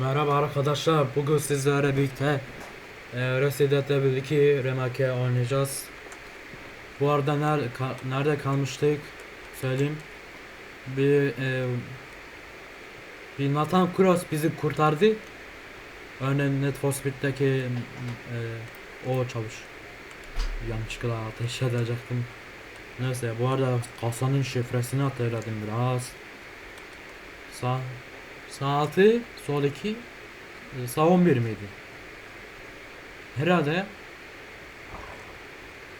Merhaba arkadaşlar. Bugün sizlerle birlikte e, Resident Evil 2 Remake oynayacağız. Bu arada ner, ka- nerede kalmıştık? Söyleyeyim. Bir e, bir Nathan Cross bizi kurtardı. Örneğin Net for Speed'deki e, o çavuş. Yanlışlıkla ateş edecektim. Neyse bu arada kasanın şifresini hatırladım biraz. Sağ Sağ altı, sol iki, e, sağ 11 miydi? Herhalde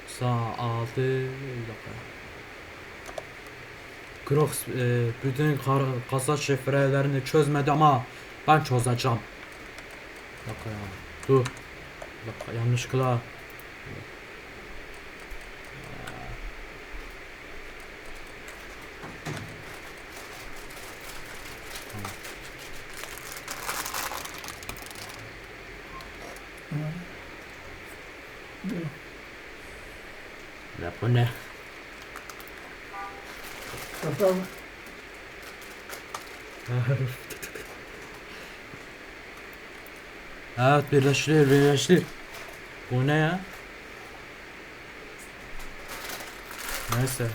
sağ altı bir dakika. Crocs e, bütün kar, kasa şifrelerini çözmedi ama ben çözeceğim. Bir dakika ya. Dur. Bir dakika yanlışlıkla. Ya bu ne? Kapalı. evet birleştir birleştir. Bu ne ya? Neyse.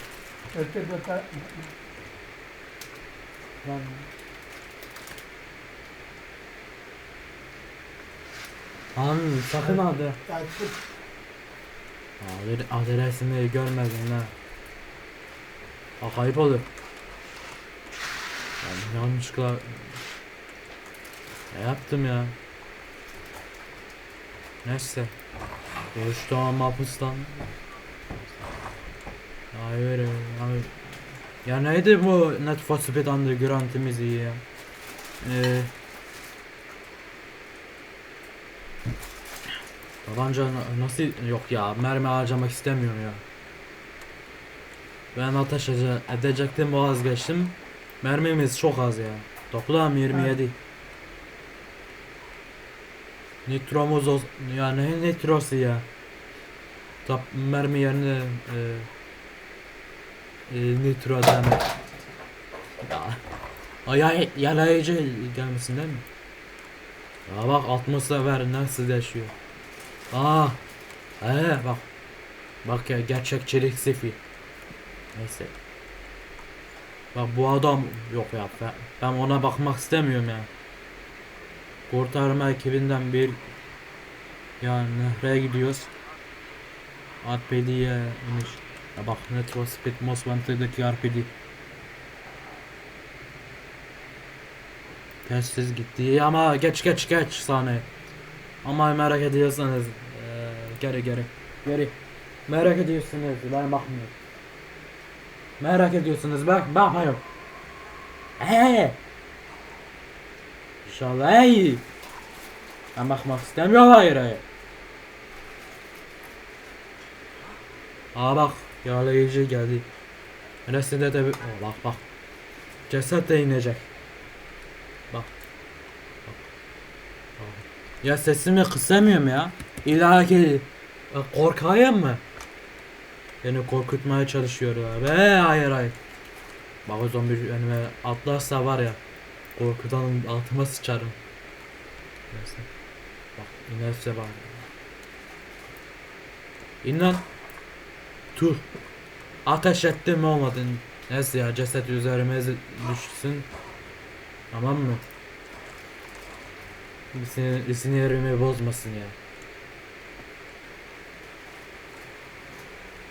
Öte sakın. Takip. Adre adresini görmedin ha. Aa, kayıp olur. Ben yanlışlıkla ne yaptım ya? Neyse. Boşluğa mahpustan. Hayır, hayır. Ya neydi bu Net for Speed Underground müziği ya? Ee, Tabanca na- nasıl yok ya mermi harcamak istemiyorum ya. Ben ateş ede- edecektim vazgeçtim. Mermimiz çok az ya. Toplam 27. Nitromuz ol ya ne nitrosu ya. Top mermi yerine e, e, nitro demek. Ya. Ay ay yalayıcı gelmesin değil mi? Ya bak atmosfer nasıl yaşıyor. Aa. He bak. Bak ya gerçekçilik sıfır. Neyse. Bak bu adam yok ya ben, ben ona bakmak istemiyorum ya. Kurtarma ekibinden bir yani nehre gidiyoruz. RPD'ye iniş. Ya bak Netro Speed Most Wanted'daki RPD. Testsiz gitti ama geç geç geç sahne. Ama merak ediyorsanız geri geri geri merak ediyorsunuz ben bakmıyorum. Merak ediyorsunuz bak bakmıyorum. Eee. İnşallah ey. Ben bakmak istemiyorum hayır hayır. Aa bak yağlayıcı geldi. Resinde de bir... Aa, bak bak. Ceset de inecek. Bak. Bak. Bak. Ya sesimi kısamıyorum ya. Ki e, korkayım mı? Beni korkutmaya çalışıyorlar. Be hayır hayır. Bak o zombi önüme atlarsa var ya. Korkudan altıma sıçarım. Neyse. Bak inerse bak. İn lan. Tuh. Ateş ettim olmadı. Neyse ya ceset üzerime düşsün. Tamam mı? Sinir, sinirimi bozmasın ya.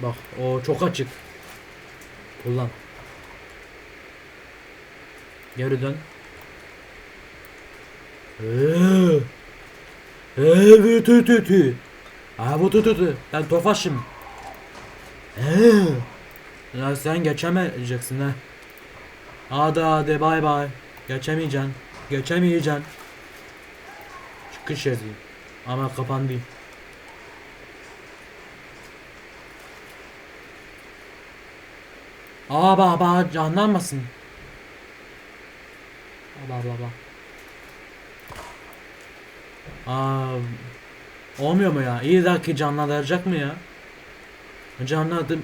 Bak o çok açık. Kullan. Geri dön. Eee. Eee tü tü tü. Aa bu tü tü tü. Ben tofaşım. Eee. Ya sen geçemeyeceksin ha. Hadi hadi bay bay. Geçemeyeceksin. Geçemeyeceksin. Çıkış yazıyor. Ama kapandı. Aa bak bak canlanmasın. Bak bak bak. Aa olmuyor mu ya? İyi daki canlandıracak mı ya? Canlanıp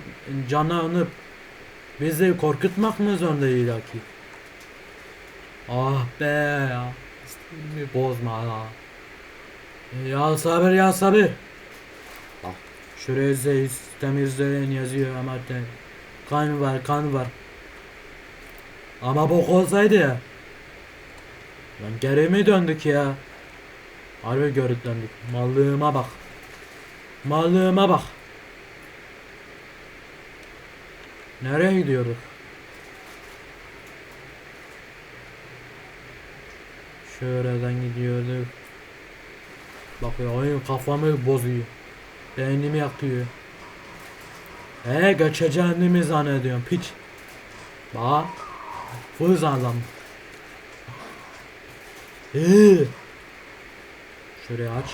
canlanıp bizi korkutmak mı zorunda illaki? Ah be ya. Bozma ha. Ya sabır ya sabır. Bak şuraya ze- temizleyen yazıyor ama kan var kan var. Ama bok olsaydı ya. Lan geri mi döndük ya? Harbi geri döndük. Mallığıma bak. Mallığıma bak. Nereye gidiyorduk? Şuradan gidiyorduk. Bak oyun kafamı bozuyor. Beynimi yakıyor. Eee geçeceğini mi zannediyorum piç. Bak. Full zanlam. Eee. Şurayı aç.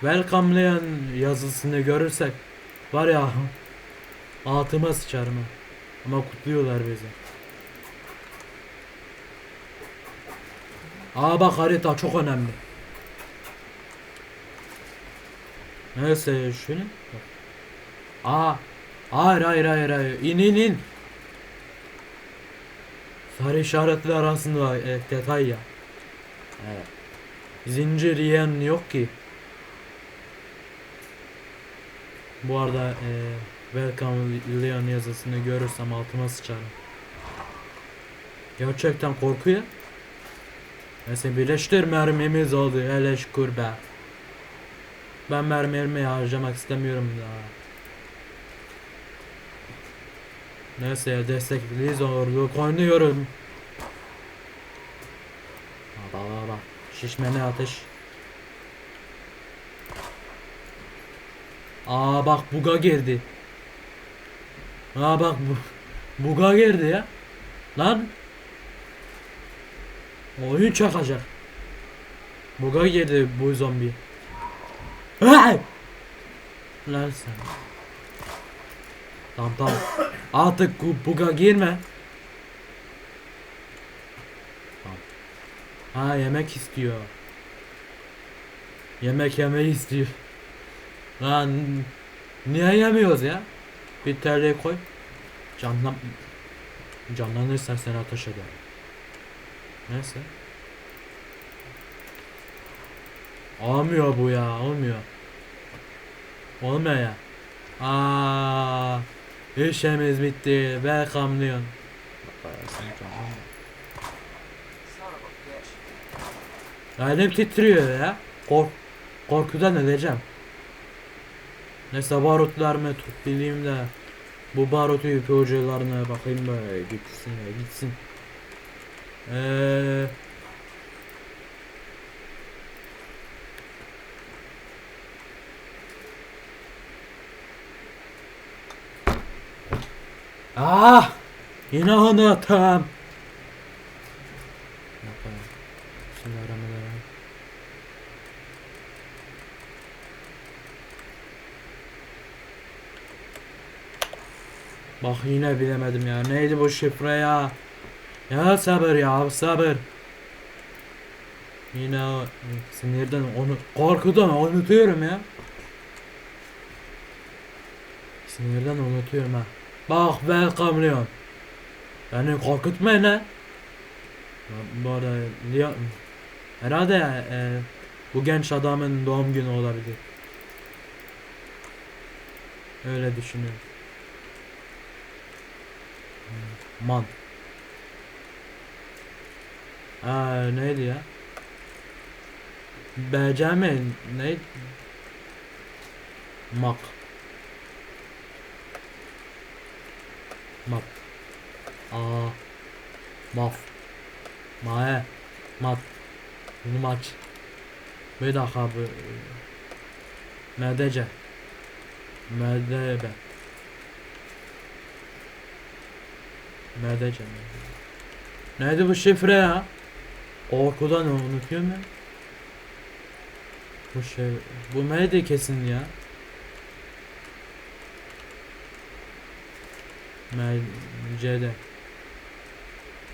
Welcome'layan yazısını görürsek var ya altıma sıçarım. Ama kutluyorlar bizi. Aa bak harita çok önemli. Neyse şunu. Bak. Aa. Hayır hayır hayır hayır. İn in in. Sarı işaretli arasında e, detay ya. Evet. Zincir yiyen yok ki. Bu arada e, Welcome Leon yazısını görürsem altıma sıçarım. Gerçekten korkuyor. Neyse birleştir mermimiz oldu hele şükür be. Ben mermerimi harcamak istemiyorum daha. Neyse destekliyiz ordu oynuyorum. Bak bak bak. Şişmene ateş. Aa bak buga girdi. Aa bak bu buga girdi ya. Lan. Oyun çakacak. Buga girdi bu zombi. Lan sen. Tamam tamam. Artık bu buga girme. Ha yemek istiyor. Yemek yemeyi istiyor. Lan niye yemiyoruz ya? Bir TL koy. Canlan canlanırsan seni ateş ederim. Neyse. Olmuyor bu ya, olmuyor. Olmuyor ya. Aa, işimiz bitti. Welcome Leon. Elim titriyor ya. Kork korkudan öleceğim. Neyse barutlarımı bileyim de bu barut ipucularına bakayım böyle gitsin ya gitsin. Eee Ah! Yine anlattım. Bismillahirrahmanirrahim. Bak yine bilemedim ya. Neydi bu şifre ya? Ya sabır ya sabır. Yine o sinirden onu korkudan unutuyorum ya. Sinirden unutuyorum ha. Bak welcome Leon. Beni korkutmayın ha. Bu arada Leon herhalde e, bu genç adamın doğum günü olabilir. Öyle düşünüyorum. Man. Aa neydi ya? BC mi? Ne? Mak. Mak. Aa. Maf. Mae. Mat. Bunu maç. Bir dakika bu. MDC. MDB. MDC. Neydi bu şifre ya? Korkudan unutuyorum ya. Bu şey, bu neydi kesin ya? MC'de.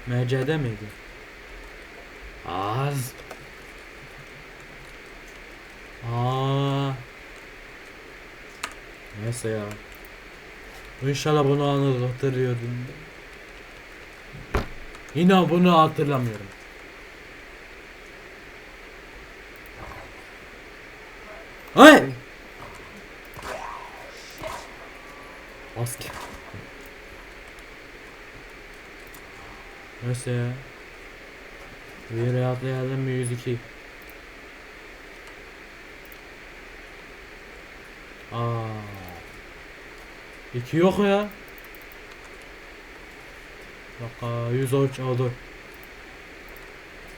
MC'de miydi? Az. Aa. Neyse ya. İnşallah bunu anladım hatırlıyordum. Yine bunu hatırlamıyorum. Hey! Neyse ya. Bir rahatlayalım bir 102. Aa. İki yok ya. Dakika 113 oldu.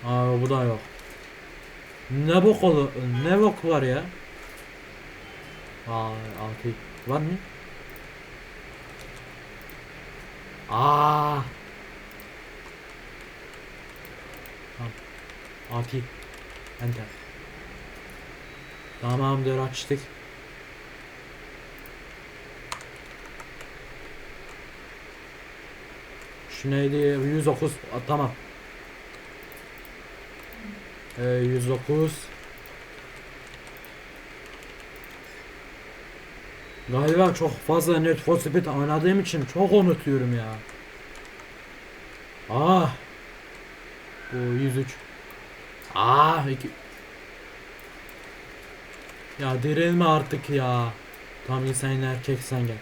Aa bu da yok. Ne bok olu ne bok var ya? Aa altı var mı? Aa. Altı. Enter. Tamamdır açtık. Şu neydi? 109. Aa, tamam. Ee, 109. Galiba çok fazla Need for Speed oynadığım için çok unutuyorum ya. Ah. Bu 103. Ah. Iki. Ya dirilme artık ya. Tam iyi sen erkek sen gel.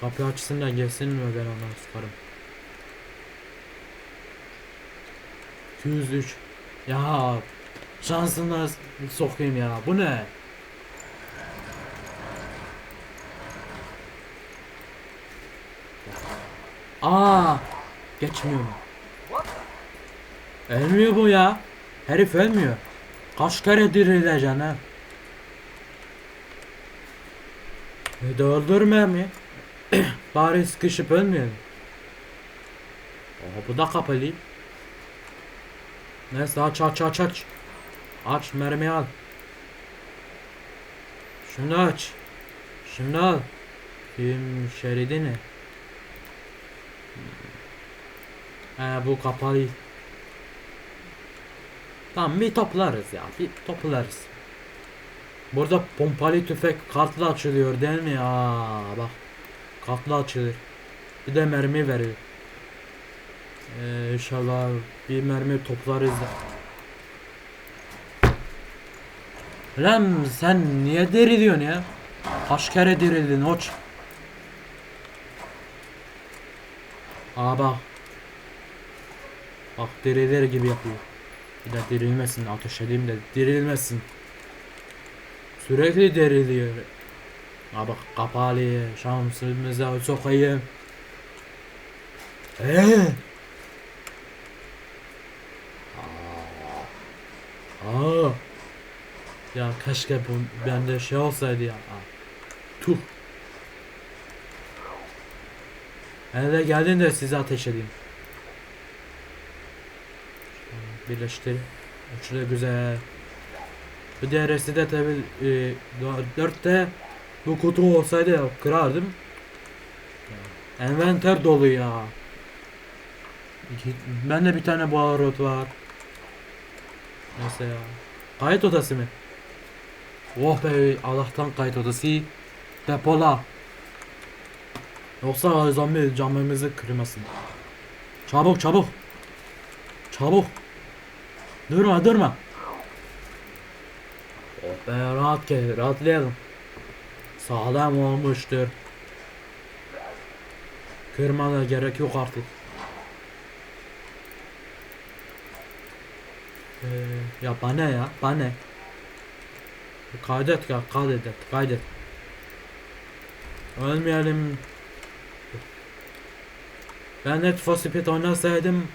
Kapı açsın da gelsin mi ben ondan sıkarım. 203. Ya şansına sokayım ya. Bu ne? Aa, geçmiyor mu? Ölmüyor bu ya. Herif ölmüyor. Kaç kere dirileceksin ha? E de öldürme mi? Bari sıkışıp ölmeyelim. Oha bu da kapalı. Neyse aç aç aç aç. Aç mermi al. Şunu aç. Şunu al. Film şeridi ne? He bu kapalı. Tamam bir toplarız ya. Bir toplarız. Burada pompalı tüfek kartla açılıyor değil mi? Aa bak. Kartla açılır. Bir de mermi veriyor. Ee, inşallah bir mermi toplarız da. Lan sen niye diriliyorsun ya? Kaç kere dirildin hoç? Aa bak. Bak dirilir gibi yapıyor. Bir de dirilmesin ateş edeyim de dirilmesin. Sürekli diriliyor. Aa bak kapalı şansımıza sokayım. Eee? Aa. Ya keşke bu bende şey olsaydı ya. Tuh. Hele geldin de size ateş edeyim. Birleştir. Şurada güzel. Bir de de tabi e, dörtte bu kutu olsaydı kırardım. Envanter dolu ya. İki, bende bir tane baharot var. Neyse ya. Kayıt odası mı? Oh be Allah'tan kayıt odası. Depola. Yoksa zombi camımızı kırmasın. Çabuk çabuk. Çabuk. Durma durma. Oh be rahat gel rahatlayalım. Sağlam olmuştur. Kırmana gerek yok artık. Ee, ya bana ya bana. Kaydet ya kaydet kaydet. Ölmeyelim. Ben for Speed oynasaydım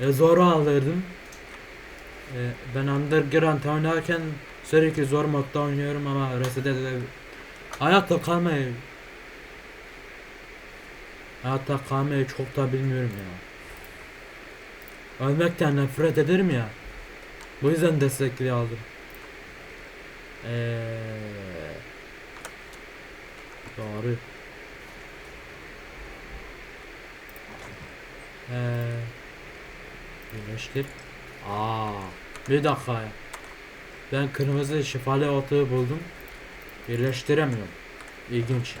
e, zoru alırdım. E, ben Underground oynarken sürekli zor modda oynuyorum ama Reset'e de hayatta kalmayı hayatta kalmayı çok da bilmiyorum ya. Ölmekten nefret ederim ya. Bu yüzden destekli aldım. Eee Doğru. Eee Birleştir. Aa, bir dakika. Ben kırmızı şifalı otu buldum. Birleştiremiyorum. İlginç.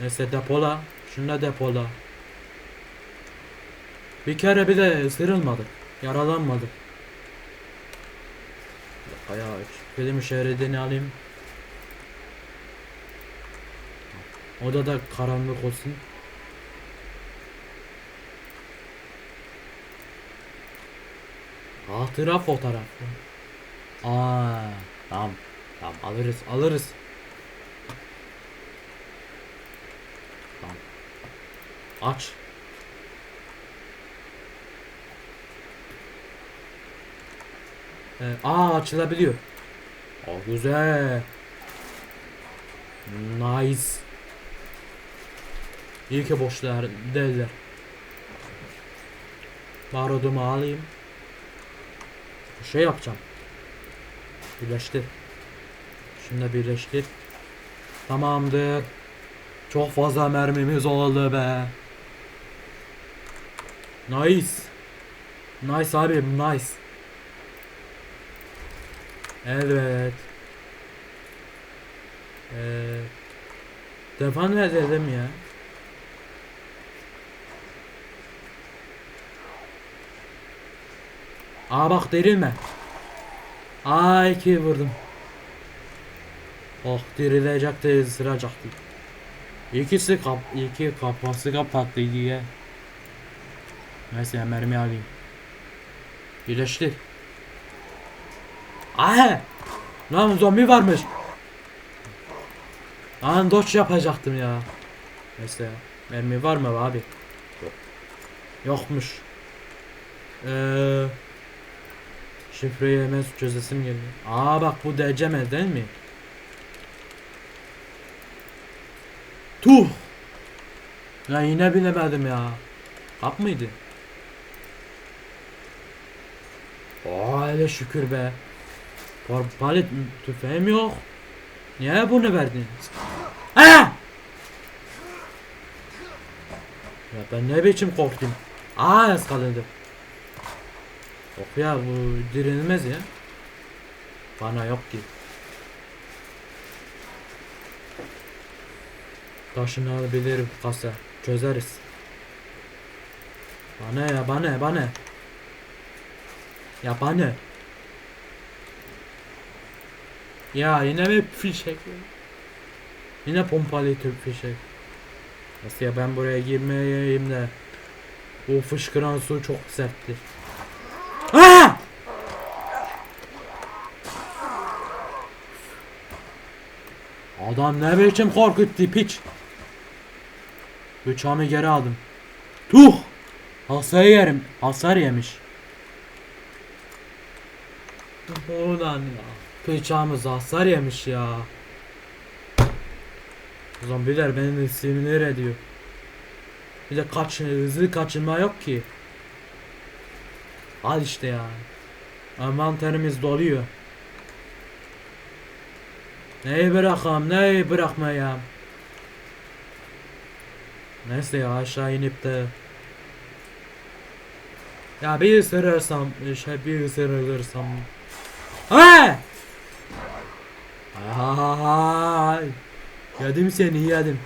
Neyse depola. Şunu da depola. Bir kere bir de ısırılmadık. Yaralanmadık. Bayağı film şeridini alayım. Odada karanlık olsun. Hatıra fotoğrafı. Aa, tamam. Tamam alırız alırız. Tamam. Aç. Ee, aa açılabiliyor. O güzel. Nice. İyi ki boşlar değiller. Barudumu alayım. Şey yapacağım. Birleştir. Da birleştir. Tamamdır. Çok fazla mermimiz oldu be. Nice. Nice abi nice. Evet. Ee, defan ne dedim ya? Aa bak dirilme. Aa iki vurdum. Oh dirilecekti ısıracaktı. İkisi kap iki kafası kapattı diye. Neyse mermi alayım. Birleştir. Aa! Lan zombi varmış. Lan doç yapacaktım ya. Neyse mermi var mı abi? Yok. Yokmuş. Eee Şifreyi hemen çözesim geliyor. Aa bak bu deceme değil mi? Tuh! Ya yine bilemedim ya. Kap mıydı? Aa hele şükür be. Palet tüfeğim yok. Niye bunu verdin? Aa! Ya ben ne biçim korktum. Aa ıskaladım. Yok ya bu direnilmez ya. Bana yok ki. Taşını alabilirim kasa. Çözeriz. Bana ya bana bana. Ya bana. Ya yine mi fişek? Yine pompalı tüp fişek. Nasıl ya ben buraya girmeyeyim de. O fışkıran su çok sertti. Aa! Adam ne biçim korkuttu piç. Bıçağımı geri aldım. Tuh! Hasar yerim. Hasar yemiş. Ulan ya. Bıçağımız hasar yemiş ya. Zombiler beni sinir ediyor. Bir de kaç hızlı kaçınma yok ki. Al işte ya. Envanterimiz doluyor. Neyi bırakam, neyi bırakmayam. Neyse ya aşağı inip de ya bir ısırırsam, şey bir ısırılırsam Ha! Ay! Yedim seni yedim.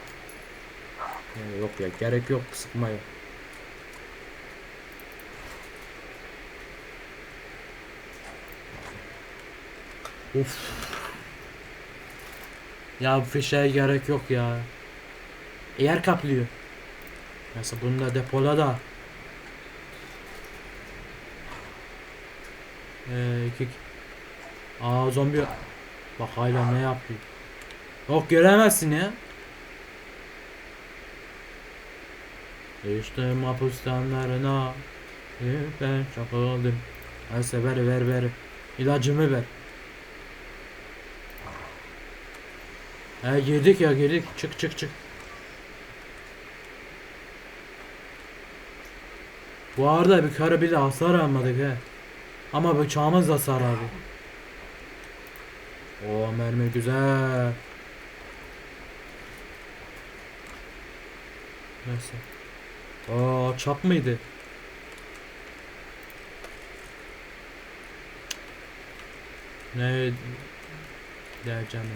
Yok ya gerek yok sıkmaya. Of. Ya bu fişeğe gerek yok ya. Yer kaplıyor. Neyse bunu da depola da. Ee, iki. Aa zombi. Bak hala ne yapıyor. Yok göremezsin ya. İşte mapustanlarına ben çakıldım. Neyse ver ver ver. İlacımı ver. He girdik ya girdik. Çık çık çık. Bu arada bir kere bile hasar almadık he. Ama bıçağımız da hasar aldı. O mermi güzel. Neyse. Aa çap mıydı? Ne diyeceğim?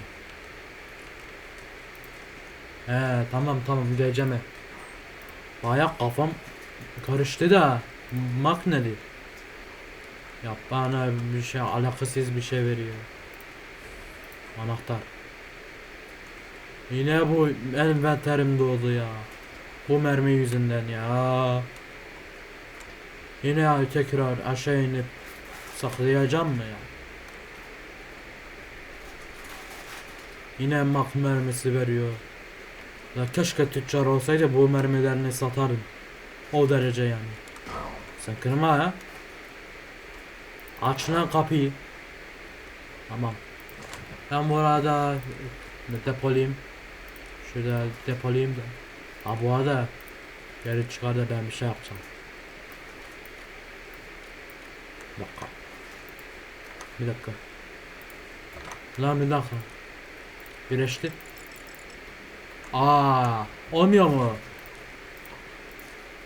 He tamam tamam diyeceğim. Baya kafam karıştı da. Mak neli? Ya bana bir şey alakasız bir şey veriyor. Anahtar. Yine bu envanterim doldu ya. Bu mermi yüzünden ya. Yine tekrar aşağı inip saklayacağım mı ya? Yine mak mermisi veriyor. Ya keşke tüccar olsaydı bu mermilerini satardım. O derece yani. Sen kırma ha. Aç lan kapıyı. Tamam. Ben burada depolayayım. Şurada depolayayım da. Ha bu arada geri çıkar da ben bir şey yapacağım. Bir dakika. Bir dakika. Lan bir dakika. Birleştir. Aa, olmuyor mu?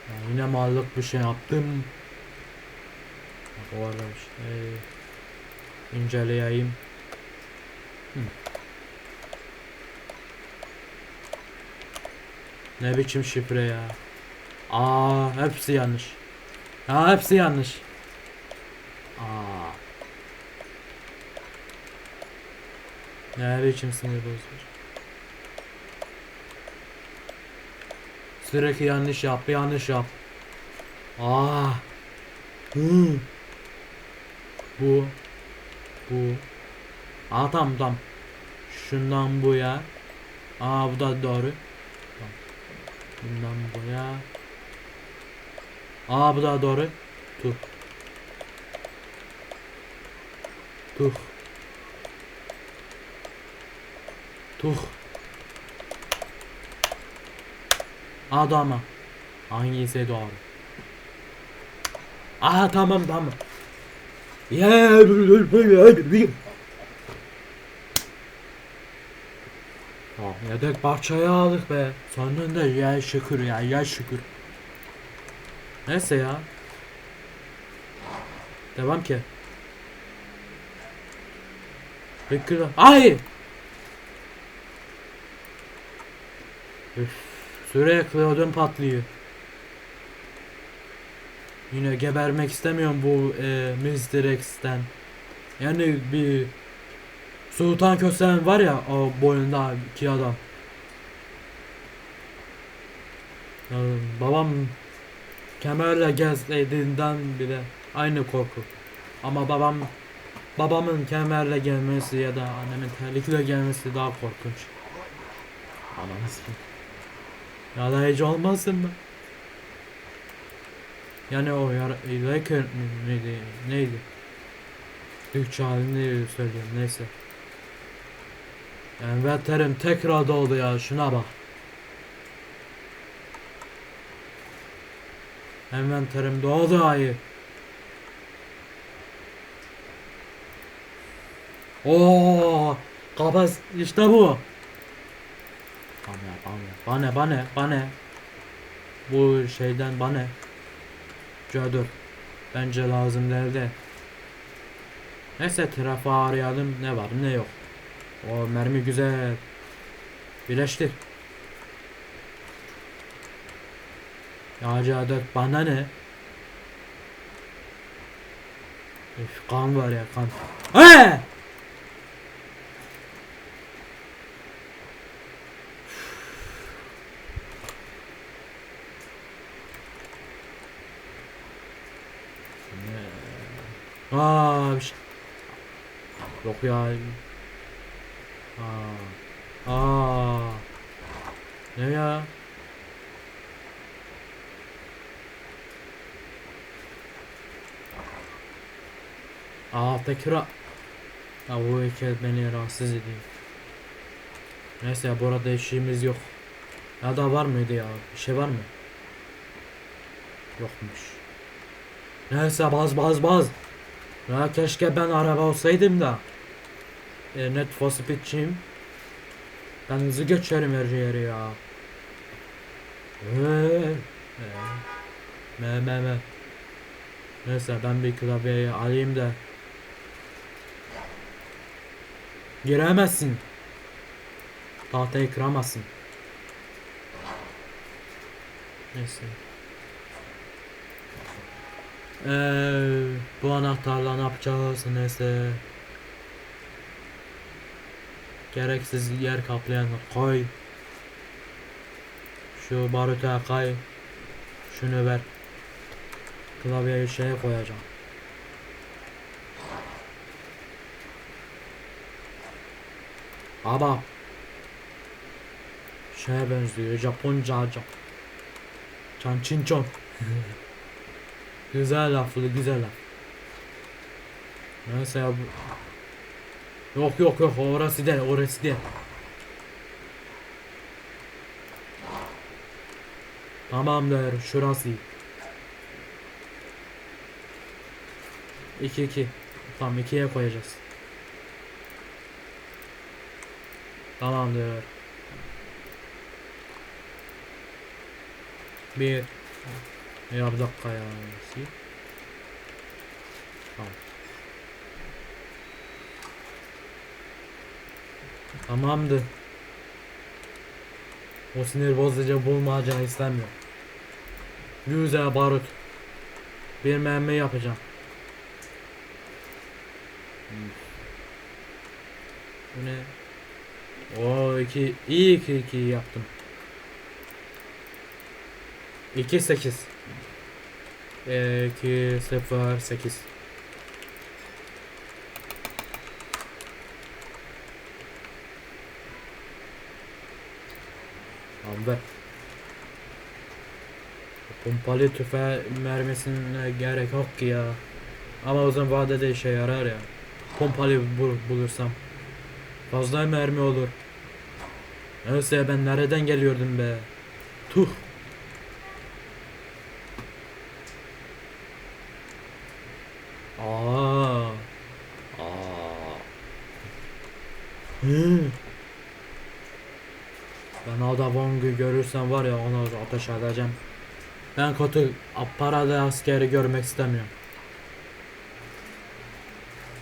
Ya yine mallık bir şey yaptım. Bak o arada işte inceleyeyim. Hı. Ne biçim şifre ya? Aa, hepsi yanlış. Ya hepsi yanlış. Aa. Ne biçim sinir bozucu. Sürekli yanlış yap, yanlış yap. Aa. Hı. Bu. Bu. Aa tamam tamam. Şundan bu ya. Aa bu da doğru. Bundan bu ya. Aa bu da doğru. Tuh. Tuh. Tuh. Adama. Hangisi doğru? Aa tamam tamam. Ya Tamam yedek parçayı aldık be. Sonunda ya şükür ya ya şükür. Neyse ya. Devam ki. Bekle. Ay! Üf, sürekli ödüm patlıyor. Yine gebermek istemiyorum bu e, Mr. X'ten. Yani bir Sultan Kösen var ya o boyunda iki adam. Yani babam kemerle gezdiğinden bile aynı korku. Ama babam babamın kemerle gelmesi ya da annemin terlikle gelmesi daha korkunç. Ananı. Yalayıcı olmasın mı? Yani o yara Laker neydi? Neydi? Türkçe halini söylüyorum neyse. Envanterim tekrar doldu ya şuna bak. Envanterim doldu ayı. Oo, kapas işte bu. Bana bana bana bana bana. Bu şeyden bana. Cadır. Bence lazım nerede? Neyse trafiği arayalım ne var ne yok. O mermi güzel. Birleştir. Ya Cadır bana ne? Üf, kan var ya kan. He! Aa, bir şey. Yok ya. Aa. Aa. Ne ya? Aa tekrar. Ya bu heykel beni rahatsız ediyor. Neyse bu arada işimiz yok. Ya da var mıydı ya? Bir şey var mı? Yokmuş. Neyse baz baz baz. Ya keşke ben araba olsaydım da. E, net for speed'ciyim. Ben hızlı geçerim her yere ya. Eee. Me me me. Neyse ben bir klavyeyi alayım da. Giremezsin. Tahtayı kıramazsın. Neyse. Eee bu anahtarla ne yapacağız neyse. Gereksiz yer kaplayan koy. Şu baruta kay. Şunu ver. Klavyeyi şeye koyacağım. Ama şeye benziyor Japonca can. Can Çinçon. güzel laflı güzel laf. Neyse ya bu. Yok yok yok orası değil orası değil. Tamamdır şurası. 2 2. Tamam 2'ye koyacağız. Tamamdır. Bir. Ya bir dakika ya. Tamam. Tamamdır. O sinir bozucu bulmaca istemiyorum. Güzel barut. Bir mermi yapacağım. Bu ne? Oo iki iyi iki iki yaptım. 2 8 2 0 8 Tamam ver. Pompalı tüfe mermisine gerek yok ki ya. Ama uzun vadede işe yarar ya. Pompalı bul bulursam. Fazla mermi olur. Neyse ben nereden geliyordum be. Tuh. Aa. Aa. Hı. Ben Ada Wong'u görürsem var ya onu ateş edeceğim. Ben kötü paralı askeri görmek istemiyorum.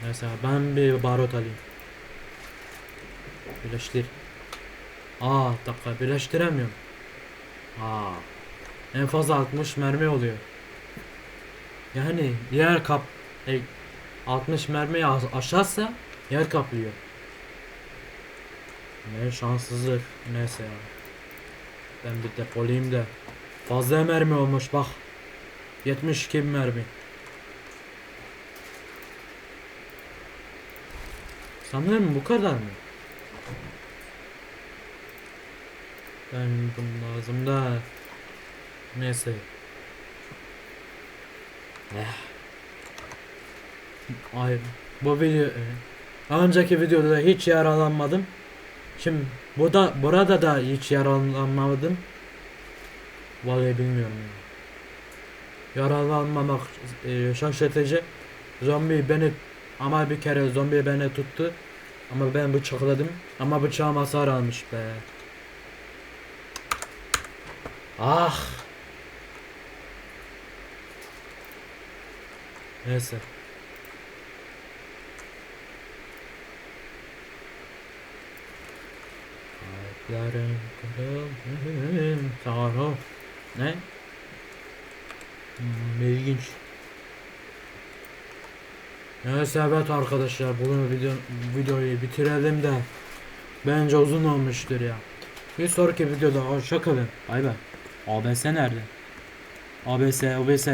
Mesela ben bir barut alayım. Birleştir. Aa dakika birleştiremiyorum. Aa. En fazla 60 mermi oluyor. Yani yer kap e, 60 mermi aşağısa yer kaplıyor. Ne şanssızlık. Neyse ya. Ben bir depolayayım da. Fazla mermi olmuş bak. 72 mermi. Sanırım bu kadar mı? Ben bunu lazım da. Neyse. Eh. Ay bu video önceki videoda hiç yaralanmadım. Şimdi bu da burada da hiç yaralanmadım. Vallahi bilmiyorum ya. Yaralanmamak e, şaşırtıcı. Zombi beni ama bir kere zombi beni tuttu. Ama ben bıçakladım. Ama bıçağım hasar almış be. Ah. Neyse. Kalplerim kırıldı. Sarhoş. Ne? Hmm, ilginç. Neyse evet arkadaşlar bugün video, videoyu bitirelim de bence uzun olmuştur ya. Bir sonraki videoda hoşça kalın. Bay bay. ABS nerede? ABS, OBS.